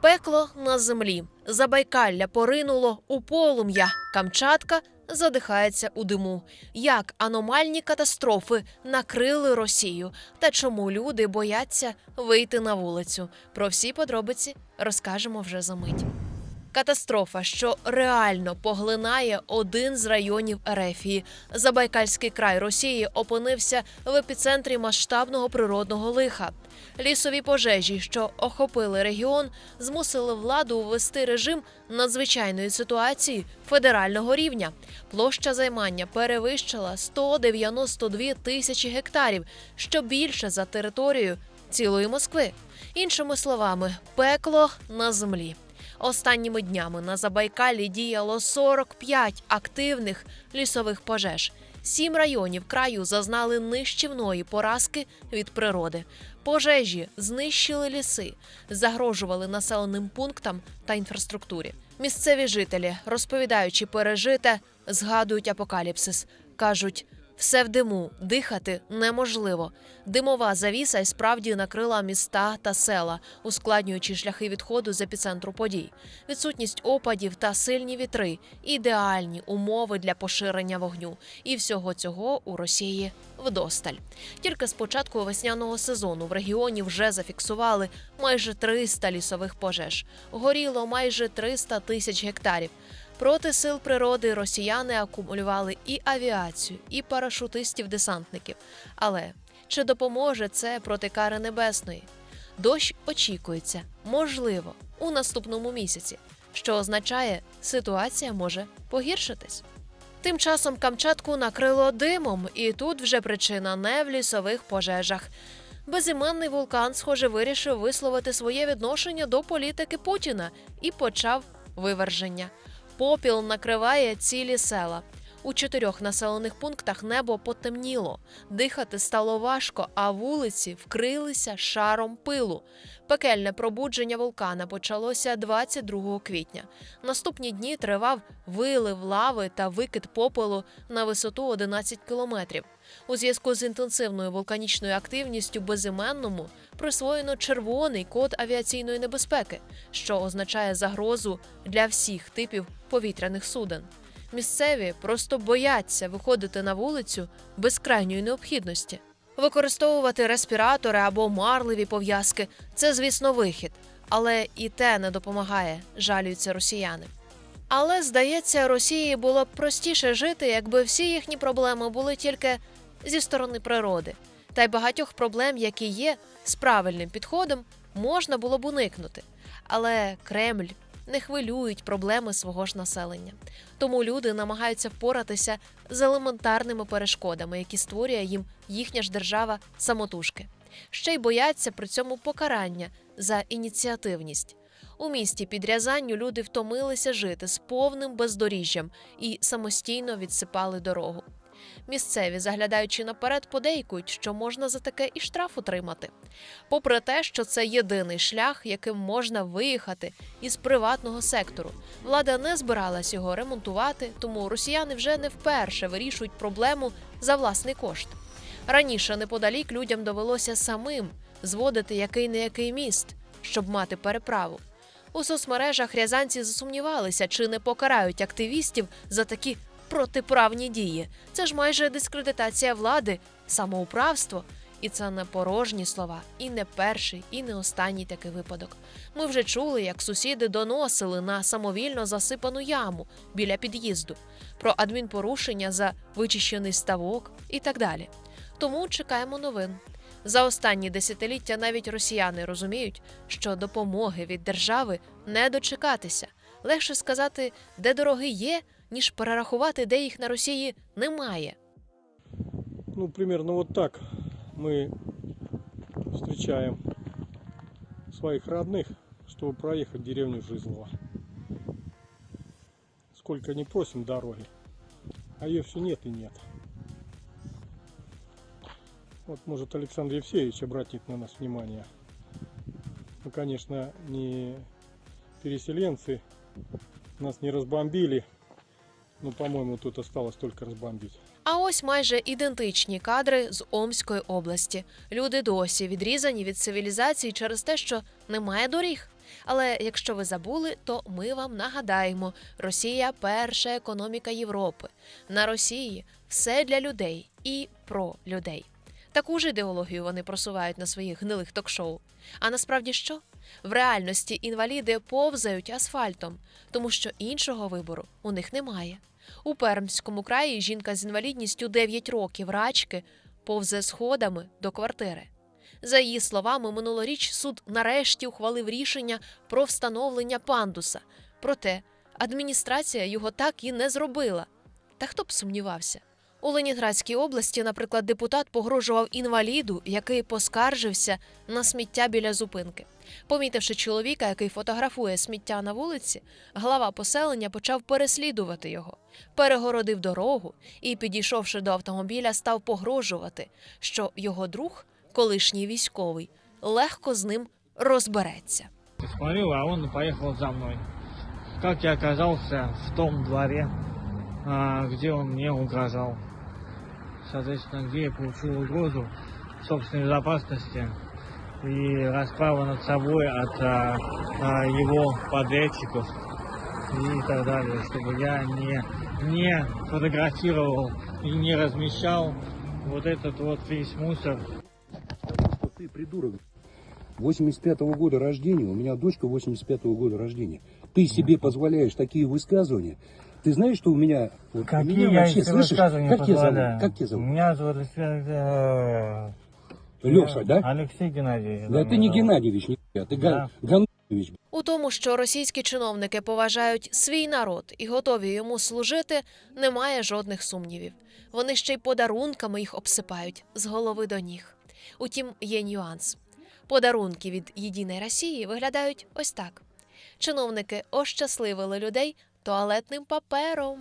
Пекло на землі. Забайкалля поринуло у полум'я. Камчатка задихається у диму. Як аномальні катастрофи накрили Росію та чому люди бояться вийти на вулицю? Про всі подробиці розкажемо вже за мить. Катастрофа, що реально поглинає один з районів Ерефії. Забайкальський край Росії опинився в епіцентрі масштабного природного лиха. Лісові пожежі, що охопили регіон, змусили владу ввести режим надзвичайної ситуації федерального рівня. Площа займання перевищила 192 тисячі гектарів, що більше за територію цілої Москви. Іншими словами, пекло на землі. Останніми днями на Забайкалі діяло 45 активних лісових пожеж. Сім районів краю зазнали нищівної поразки від природи. Пожежі знищили ліси, загрожували населеним пунктам та інфраструктурі. Місцеві жителі, розповідаючи пережите, згадують апокаліпсис. кажуть, все в диму, дихати неможливо. Димова завіса й справді накрила міста та села, ускладнюючи шляхи відходу з епіцентру подій. Відсутність опадів та сильні вітри ідеальні умови для поширення вогню. І всього цього у Росії вдосталь. Тільки з початку весняного сезону в регіоні вже зафіксували майже 300 лісових пожеж. Горіло майже 300 тисяч гектарів. Проти сил природи росіяни акумулювали і авіацію, і парашутистів-десантників. Але чи допоможе це проти кари небесної? Дощ очікується, можливо, у наступному місяці, що означає, ситуація може погіршитись. Тим часом Камчатку накрило димом, і тут вже причина не в лісових пожежах. Безіменний вулкан, схоже, вирішив висловити своє відношення до політики Путіна і почав виверження. Попіл накриває цілі села. У чотирьох населених пунктах небо потемніло, дихати стало важко, а вулиці вкрилися шаром пилу. Пекельне пробудження вулкана почалося 22 квітня. Наступні дні тривав вилив лави та викид попелу на висоту 11 кілометрів. У зв'язку з інтенсивною вулканічною активністю безіменному присвоєно червоний код авіаційної небезпеки, що означає загрозу для всіх типів повітряних суден. Місцеві просто бояться виходити на вулицю без крайньої необхідності. Використовувати респіратори або марливі пов'язки це, звісно, вихід, але і те не допомагає, жалюються росіяни. Але здається, Росії було б простіше жити, якби всі їхні проблеми були тільки зі сторони природи. Та й багатьох проблем, які є, з правильним підходом можна було б уникнути. Але Кремль не хвилюють проблеми свого ж населення. Тому люди намагаються впоратися з елементарними перешкодами, які створює їм їхня ж держава самотужки. Ще й бояться при цьому покарання за ініціативність. У місті під Рязанню люди втомилися жити з повним бездоріжжям і самостійно відсипали дорогу. Місцеві, заглядаючи наперед, подейкують, що можна за таке і штраф отримати. Попри те, що це єдиний шлях, яким можна виїхати із приватного сектору. Влада не збиралась його ремонтувати, тому росіяни вже не вперше вирішують проблему за власний кошт. Раніше неподалік людям довелося самим зводити який не який міст, щоб мати переправу. У соцмережах рязанці засумнівалися, чи не покарають активістів за такі протиправні дії. Це ж майже дискредитація влади, самоуправство. І це не порожні слова, і не перший, і не останній такий випадок. Ми вже чули, як сусіди доносили на самовільно засипану яму біля під'їзду, про адмінпорушення за вичищений ставок і так далі. Тому чекаємо новин. За останні десятиліття навіть росіяни розуміють, що допомоги від держави не дочекатися. Легше сказати, де дороги є, ніж перерахувати, де їх на Росії немає. Ну, примерно вот так мы встречаем своих родных, чтобы проехать в деревню Жизлово. Сколько не просим дороги, а ее все нет и нет. Вот может Александр Евсеевич обратит на нас внимание. Мы, конечно, не переселенцы, нас не разбомбили, но, по-моему, тут осталось только разбомбить. А ось майже ідентичні кадри з Омської області. Люди досі відрізані від цивілізації через те, що немає доріг. Але якщо ви забули, то ми вам нагадаємо: Росія перша економіка Європи. На Росії все для людей і про людей. Таку ж ідеологію вони просувають на своїх гнилих ток-шоу. А насправді що? В реальності інваліди повзають асфальтом, тому що іншого вибору у них немає. У Пермському краї жінка з інвалідністю 9 років рачки повзе сходами до квартири. За її словами, минулоріч суд нарешті ухвалив рішення про встановлення пандуса. Проте адміністрація його так і не зробила. Та хто б сумнівався? У Ленінградській області, наприклад, депутат погрожував інваліду, який поскаржився на сміття біля зупинки. Помітивши чоловіка, який фотографує сміття на вулиці, глава поселення почав переслідувати його, перегородив дорогу і, підійшовши до автомобіля, став погрожувати, що його друг, колишній військовий, легко з ним розбереться. Смотрю, а он поехал за мной. Как я оказался в том дворе, а, где он мне угрожал. Соответственно, где я получил угрозу собственной безопасности и расправа над собой от а, а, его подрядчиков и так далее, чтобы я не, не фотографировал и не размещал вот этот вот весь мусор что ты придурок. 85-го года рождения, у меня дочка 85-го года рождения. Ты себе позволяешь такие высказывания. Ты знаешь, что у меня... Вот, Какие меня я вообще, слышишь, высказывания как тебя позволяю? зовут? Как тебя зовут? Меня зовут э, Леша, да? Алексей Геннадьевич. Да ты не зовут. Геннадьевич, нихуя, ты Да. Ган- Ганович. У тому, що російські чиновники поважають свій народ і готові йому служити, немає жодних сумнівів. Вони ще й подарунками їх обсипають з голови до ніг. Утім, є нюанс. Подарунки від Єдиної Росії виглядають ось так: чиновники ощасливили людей туалетним папером.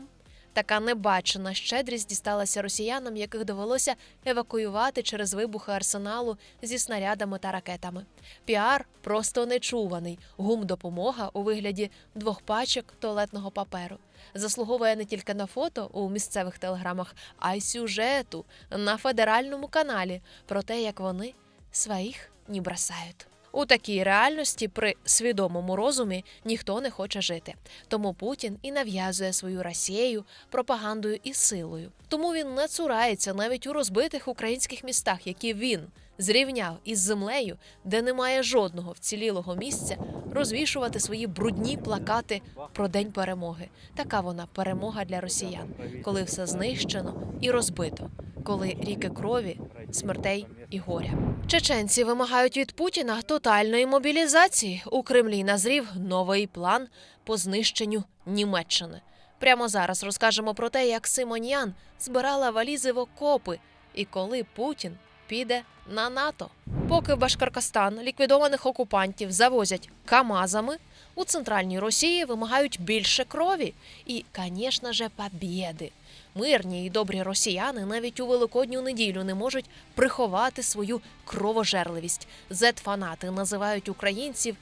Така небачена щедрість дісталася росіянам, яких довелося евакуювати через вибухи арсеналу зі снарядами та ракетами. Піар просто нечуваний. Гум-допомога у вигляді двох пачок туалетного паперу. Заслуговує не тільки на фото у місцевих телеграмах, а й сюжету на федеральному каналі про те, як вони своїх не бросають. У такій реальності при свідомому розумі ніхто не хоче жити. Тому Путін і нав'язує свою Росію пропагандою і силою. Тому він не цурається навіть у розбитих українських містах, які він зрівняв із землею, де немає жодного вцілілого місця, розвішувати свої брудні плакати про день перемоги. Така вона перемога для росіян, коли все знищено і розбито, коли ріки крові, смертей і горя. Чеченці вимагають від Путіна тотальної мобілізації. У Кремлі назрів новий план по знищенню Німеччини. Прямо зараз розкажемо про те, як Симоньян збирала валізи в окопи і коли Путін піде на НАТО. Поки в Башкоркостан ліквідованих окупантів завозять камазами, у центральній Росії вимагають більше крові і, звісно же, побєди. Мирні і добрі росіяни навіть у великодню неділю не можуть приховати свою кровожерливість. Зет-фанати називають українців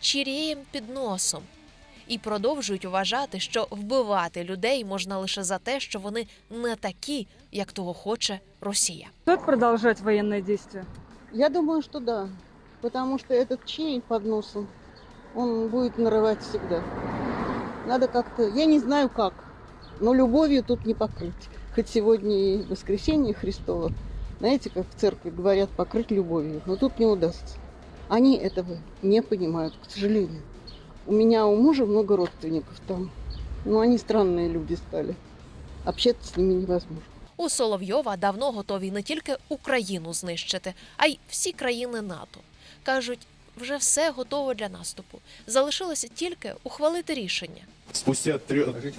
чірієм під носом і продовжують вважати, що вбивати людей можна лише за те, що вони не такі, як того хоче Росія. Стоит продолжать военные действия? Я думаю, что да. Потому что этот чей под носом, он будет нарывать всегда. Надо как-то, я не знаю как, но любовью тут не покрыть. Хоть сегодня и воскресенье Христово, знаете, как в церкви говорят, покрыть любовью, но тут не удастся. Они этого не понимают, к сожалению. У меня у мужа много родственников там, но они странные люди стали. Общаться с ними невозможно. У Соловйова давно готові не тільки Україну знищити, а й всі країни НАТО. кажуть, вже все готово для наступу. Залишилося тільки ухвалити рішення. Спустя трё-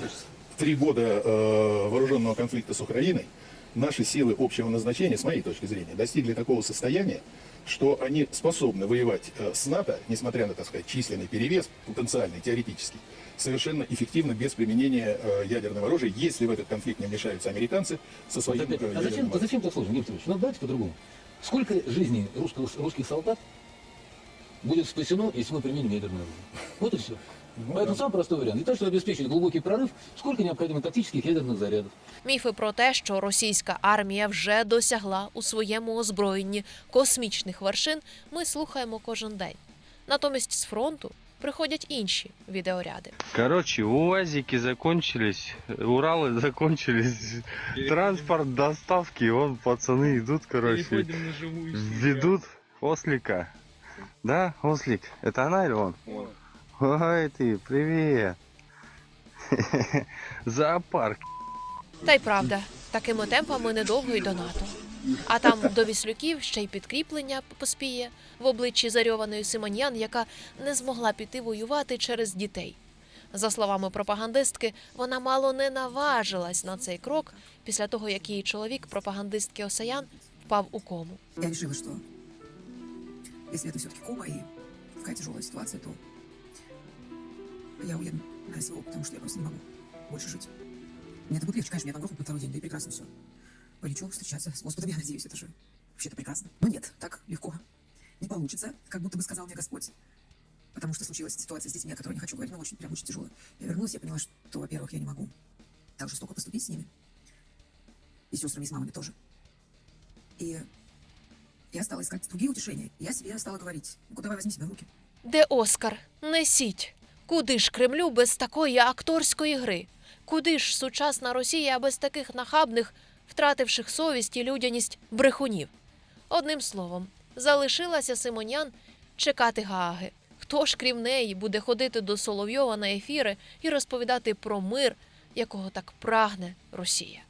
три года э, вооруженного конфликта с Украиной наши силы общего назначения, с моей точки зрения, достигли такого состояния, что они способны воевать э, с НАТО, несмотря на, так сказать, численный перевес, потенциальный, теоретический, совершенно эффективно, без применения э, ядерного оружия, если в этот конфликт не вмешаются американцы со своим Вот опять, э, а зачем, ядерным а оружием. зачем так сложно, Георгий Петрович? Ну, давайте по-другому. Сколько жизней русского, русских солдат будет спасено, если мы применим ядерное оружие? Вот и все. Ну Поэтому да. самый простой вариант. Для того, чтобы обеспечить глубокий прорыв, сколько необходимо тактических ядерных зарядов? Міфи про те, що російська армія вже досягла у своєму озброєнні космічних вершин, ми слухаємо кожен день. Натомість з фронту приходять інші відеоряди. Короче, УАЗики закончились, Уралы закончились, транспорт доставки, вон пацаны идут, короче, ведут ослика. Да, ослик? Это она или он? Ой ты, привет. Зоопарк. Та й правда, такими темпами недовго й до НАТО. А там до віслюків ще й підкріплення поспіє в обличчі зарьованої Симоньян, яка не змогла піти воювати через дітей. За словами пропагандистки, вона мало не наважилась на цей крок після того, як її чоловік, пропагандистки Осаян, впав у кому. Я решила, что если это все-таки кома и такая тяжелая ситуация, то я уеду на СВО, потому что я просто не могу больше жить. Мне это будет легче, конечно, меня там грохнут на второй день, да и прекрасно все. Полечу встречаться с Господом, я надеюсь, это же вообще-то прекрасно. Но нет, так легко не получится, как будто бы сказал мне Господь. Потому что случилась ситуация с детьми, о которой не хочу говорить, но очень, прям очень тяжелая. Я вернулась, я поняла, что, во-первых, я не могу так жестоко поступить с ними. И с сестрами, и с мамами тоже. И я стала искать другие утешения. Я себе стала говорить, ну давай возьми в руки. Де Оскар? Несіть. Куди ж Кремлю без такої акторської гри? Куди ж сучасна Росія без таких нахабних, втративших совість і людяність брехунів? Одним словом, залишилася Симонян чекати Гааги. Хто ж крім неї буде ходити до Соловйова на ефіри і розповідати про мир, якого так прагне Росія?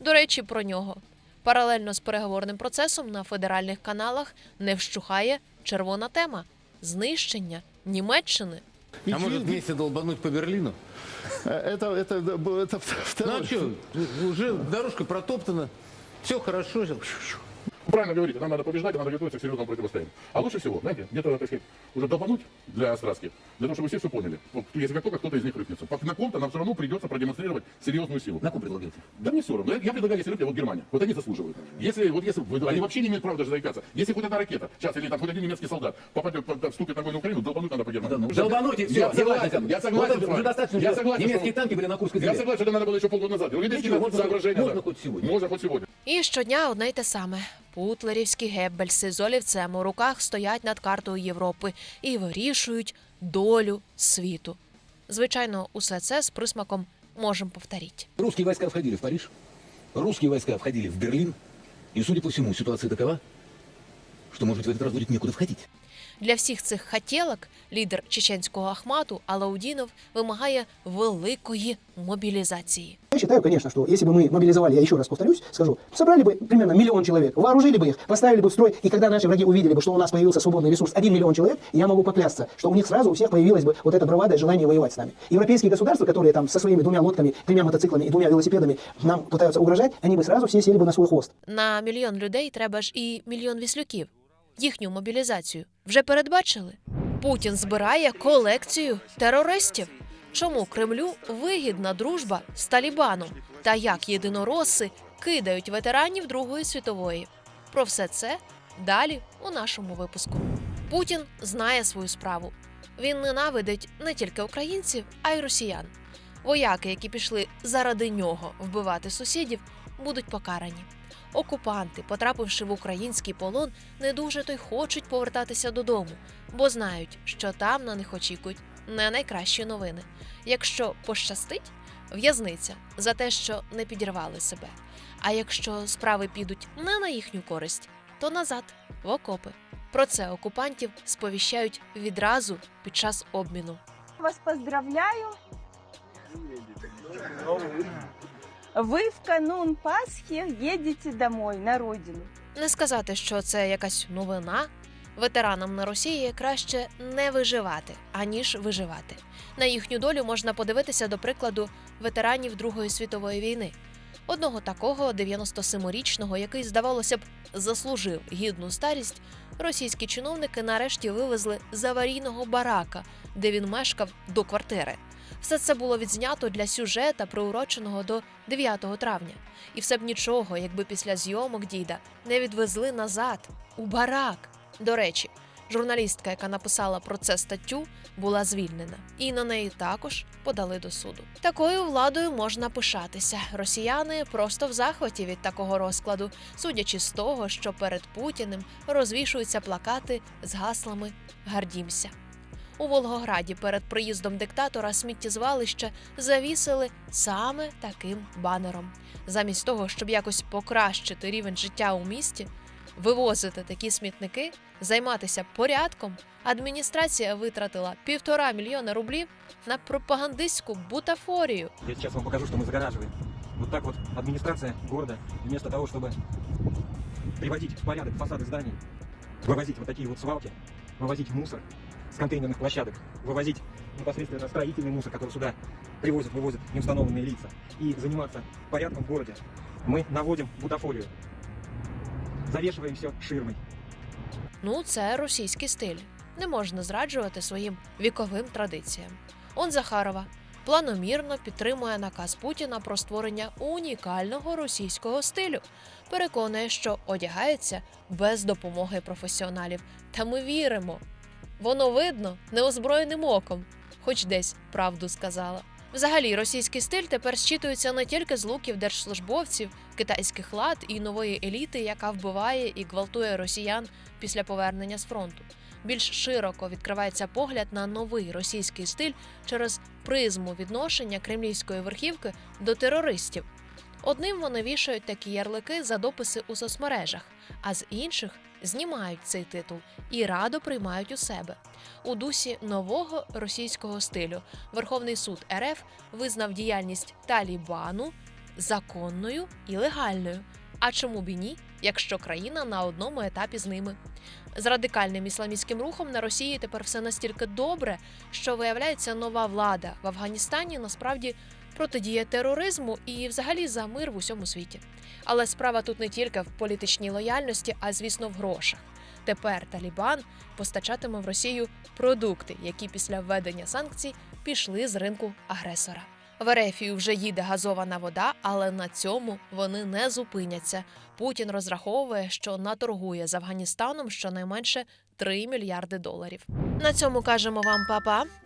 До речі, про нього. Паралельно з переговорним процесом на федеральних каналах не вщухає червона тема знищення Німеччини. А может вместе долбануть по Берлину? Это, это, это, Ну а что, уже дорожка протоптана, все хорошо. Правильно говорите, нам надо побеждать, и надо готовиться к серьезному противостоянию. А лучше всего, знаете, где-то, так сказать, уже долбануть для страстки, для того, чтобы все все поняли. Вот, если как только кто-то из них рыпнется. На ком-то нам все равно придется продемонстрировать серьезную силу. На ком предлагаете? Да мне все равно. Я, я предлагаю, если рыпнят, вот Германия. Вот они заслуживают. Если, вот если, они вообще не имеют права даже заикаться. Если хоть одна ракета, сейчас, или там хоть один немецкий солдат попадет, под- вступит ногой на Украину, долбануть надо по Германии. Да ну, долбануть, все, Я согласен, я согласен Вот уже достаточно, Я согласен, немецкие что- танки были на Курской Я земле. согласен, что это надо было еще полгода назад. Юридические соображения. можно хоть сегодня. Можно хоть сегодня. І щодня одне й те саме. Путлерівські геббельси з олівцем у руках стоять над картою Європи і вирішують долю світу. Звичайно, усе це з присмаком можемо повторити. Русські війська входили в Париж, русські війська входили в Берлін. І судя по всьому, ситуація такова, що може в цей раз буде нікуди входить. Для всіх цих хотєлок лідер чеченського Ахмату Алаудінов вимагає великої мобілізації. Я считаю, конечно, что если бы мы мобилизовали, я еще раз повторюсь, скажу, собрали бы примерно миллион человек, вооружили бы их, поставили бы в строй, и когда наши враги увидели бы, что у нас появился свободный ресурс 1 миллион человек, я могу поклясться, что у них сразу у всех появилась бы вот эта бравада и желание воевать с нами. Европейские государства, которые там со своими двумя лодками, тремя мотоциклами и двумя велосипедами нам пытаются угрожать, они бы сразу все сели бы на свой хвост. На мільйон людей треба ж і мільйон віслюків. Їхню мобілізацію вже передбачили. Путін збирає колекцію терористів. Чому Кремлю вигідна дружба з Талібаном та як єдинороси кидають ветеранів Другої світової? Про все це далі у нашому випуску. Путін знає свою справу. Він ненавидить не тільки українців, а й росіян. Вояки, які пішли заради нього вбивати сусідів, будуть покарані. Окупанти, потрапивши в український полон, не дуже то й хочуть повертатися додому, бо знають, що там на них очікують не найкращі новини. Якщо пощастить, в'язниця за те, що не підірвали себе. А якщо справи підуть не на їхню користь, то назад в окопи. Про це окупантів сповіщають відразу під час обміну. Вас поздравляю. Вы в канун Пасхи едете домой, на родину. Не сказати, що це якась новина. Ветеранам на Росії краще не виживати, аніж виживати. На їхню долю можна подивитися до прикладу ветеранів Другої світової війни. Одного такого 97-річного, який, здавалося б, заслужив гідну старість, російські чиновники нарешті вивезли з аварійного барака, де він мешкав до квартири. Все це було відзнято для сюжета, приуроченого до 9 травня. І все б нічого, якби після зйомок діда не відвезли назад у барак. До речі, журналістка, яка написала про це статтю, була звільнена, і на неї також подали до суду. Такою владою можна пишатися. Росіяни просто в захваті від такого розкладу, судячи з того, що перед Путіним розвішуються плакати з гаслами Гардімся. У Волгограді перед приїздом диктатора сміттєзвалище завісили саме таким банером. Замість того, щоб якось покращити рівень життя у місті, вивозити такі смітники, займатися порядком, адміністрація витратила півтора мільйона рублів на пропагандистську бутафорію. Я сейчас вам покажу, что мы загораживаем. Вот так вот администрация города, вместо того, чтобы приводить в порядок фасады зданий, вывозить вот такие вот свалки, вывозить мусор с контейнерных площадок, вывозить непосредственно строительный мусор, который сюда привозят, вывозят неустановленные лица, и заниматься порядком в городе, мы наводим бутафорию, завешиваем все ширмой. Ну, це російський стиль. Не можна зраджувати своїм віковим традиціям. Он Захарова планомірно підтримує наказ Путіна про створення унікального російського стилю. Переконує, що одягається без допомоги професіоналів. Та ми віримо. Воно видно неозброєним оком, хоч десь правду сказала. Взагалі, російський стиль тепер зчитується не тільки з луків держслужбовців, китайських лад і нової еліти, яка вбиває і гвалтує росіян після повернення з фронту. Більш широко відкривається погляд на новий російський стиль через призму відношення кремлівської верхівки до терористів. Одним вони вішають такі ярлики за дописи у соцмережах, а з інших знімають цей титул і радо приймають у себе. У дусі нового російського стилю Верховний суд РФ визнав діяльність Талібану законною і легальною. А чому б і ні, якщо країна на одному етапі з ними? З радикальним ісламістським рухом на Росії тепер все настільки добре, що виявляється нова влада в Афганістані насправді протидіє тероризму і взагалі за мир в усьому світі. Але справа тут не тільки в політичній лояльності, а звісно в грошах. Тепер Талібан постачатиме в Росію продукти, які після введення санкцій пішли з ринку агресора. В Ерефію вже їде газована вода, але на цьому вони не зупиняться. Путін розраховує, що наторгує з Афганістаном щонайменше 3 мільярди доларів. На цьому кажемо вам па-па.